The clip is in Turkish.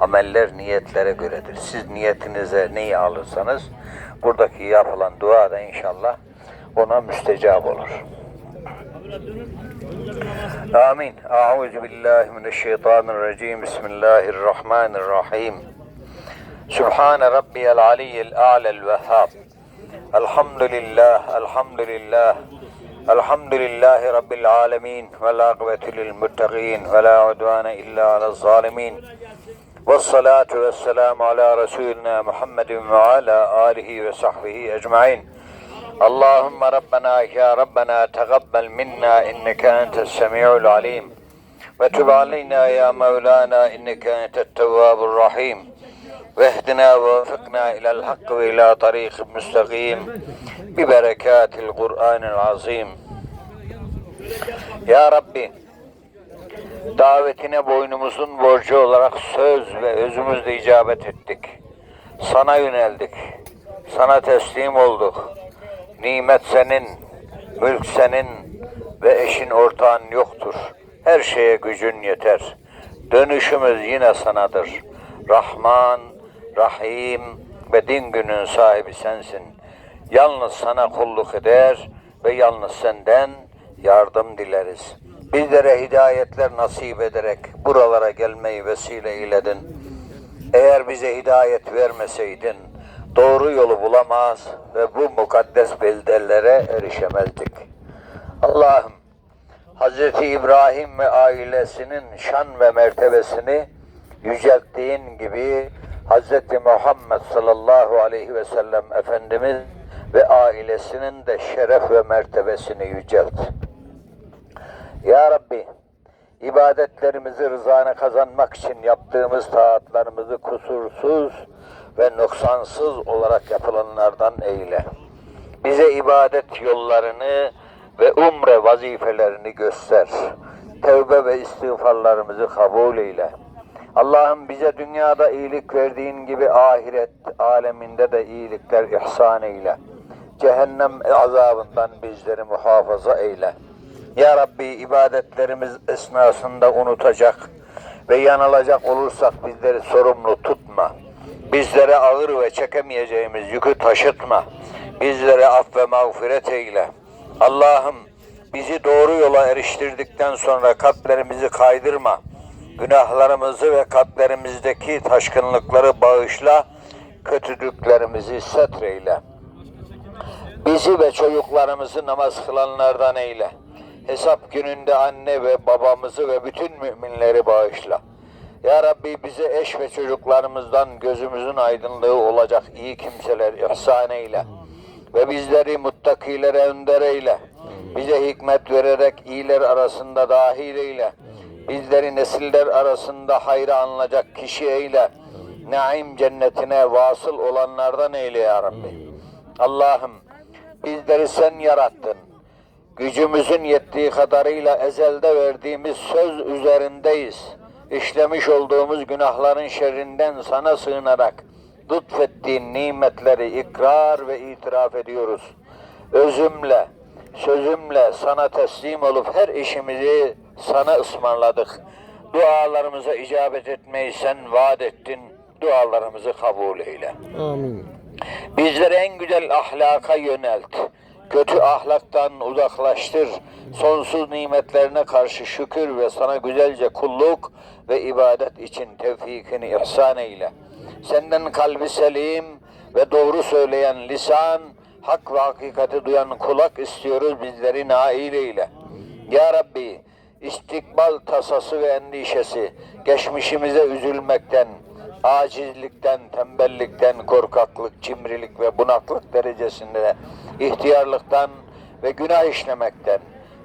Ameller niyetlere göredir. Siz niyetinize neyi alırsanız buradaki yapılan dua da inşallah ona müstecap olur. Amin. Euzu billahi mineşşeytanirracim. Bismillahirrahmanirrahim. Sübhane rabbiyel aliyyil a'lel vehhab. Elhamdülillah, elhamdülillah. Elhamdülillahi rabbil alamin ve akıbetu lil muttaqin ve la udvane illa alel zalimin. Ala Resulina Muhammedin ve ala alihi ve sahbihi ecmain. اللهم ربنا يا ربنا تقبل منا إنك أنت السميع العليم. وتب علينا يا مولانا إنك أنت التواب الرحيم. واهدنا ووفقنا إلى الحق وإلى طريق مستقيم. ببركات القرآن العظيم. Ya Rabbi davetine boynumuzun borcu olarak söz ve özümüzle icabet ettik. Sana yöneldik. Sana teslim olduk. Nimet senin, mülk senin ve eşin ortağın yoktur. Her şeye gücün yeter. Dönüşümüz yine sanadır. Rahman, Rahim ve din günün sahibi sensin. Yalnız sana kulluk eder ve yalnız senden yardım dileriz. Bizlere hidayetler nasip ederek buralara gelmeyi vesile eyledin. Eğer bize hidayet vermeseydin doğru yolu bulamaz ve bu mukaddes beldelere erişemezdik. Allah'ım Hz. İbrahim ve ailesinin şan ve mertebesini yücelttiğin gibi Hz. Muhammed sallallahu aleyhi ve sellem Efendimiz ve ailesinin de şeref ve mertebesini yücelt. Ya Rabbi, ibadetlerimizi rızana kazanmak için yaptığımız taatlarımızı kusursuz ve noksansız olarak yapılanlardan eyle. Bize ibadet yollarını ve umre vazifelerini göster. Tevbe ve istiğfarlarımızı kabul eyle. Allah'ım bize dünyada iyilik verdiğin gibi ahiret aleminde de iyilikler ihsan eyle. Cehennem azabından bizleri muhafaza eyle. Ya Rabbi ibadetlerimiz esnasında unutacak ve yanılacak olursak bizleri sorumlu tutma. Bizlere ağır ve çekemeyeceğimiz yükü taşıtma. Bizlere af ve mağfiret eyle. Allah'ım bizi doğru yola eriştirdikten sonra kalplerimizi kaydırma. Günahlarımızı ve kalplerimizdeki taşkınlıkları bağışla. Kötülüklerimizi setreyle. Bizi ve çocuklarımızı namaz kılanlardan eyle. Hesap gününde anne ve babamızı ve bütün müminleri bağışla. Ya Rabbi bize eş ve çocuklarımızdan gözümüzün aydınlığı olacak iyi kimseler ihsan eyle. Ve bizleri muttakilere önder eyle. Bize hikmet vererek iyiler arasında dahil eyle. Bizleri nesiller arasında hayra anılacak kişi eyle. Naim cennetine vasıl olanlardan eyle ya Rabbi. Allah'ım bizleri sen yarattın. Gücümüzün yettiği kadarıyla ezelde verdiğimiz söz üzerindeyiz. İşlemiş olduğumuz günahların şerrinden sana sığınarak lütfettiğin nimetleri ikrar ve itiraf ediyoruz. Özümle, sözümle sana teslim olup her işimizi sana ısmarladık. Dualarımıza icabet etmeyi sen vaat ettin. Dualarımızı kabul eyle. Amin. Bizleri en güzel ahlaka yönelt. Kötü ahlaktan uzaklaştır. Sonsuz nimetlerine karşı şükür ve sana güzelce kulluk ve ibadet için tevfikini ihsan eyle. Senden kalbi selim ve doğru söyleyen lisan, hak ve hakikati duyan kulak istiyoruz bizleri nail eyle. Ya Rabbi, istikbal tasası ve endişesi, geçmişimize üzülmekten, acizlikten, tembellikten, korkaklık, cimrilik ve bunaklık derecesinde ihtiyarlıktan ve günah işlemekten,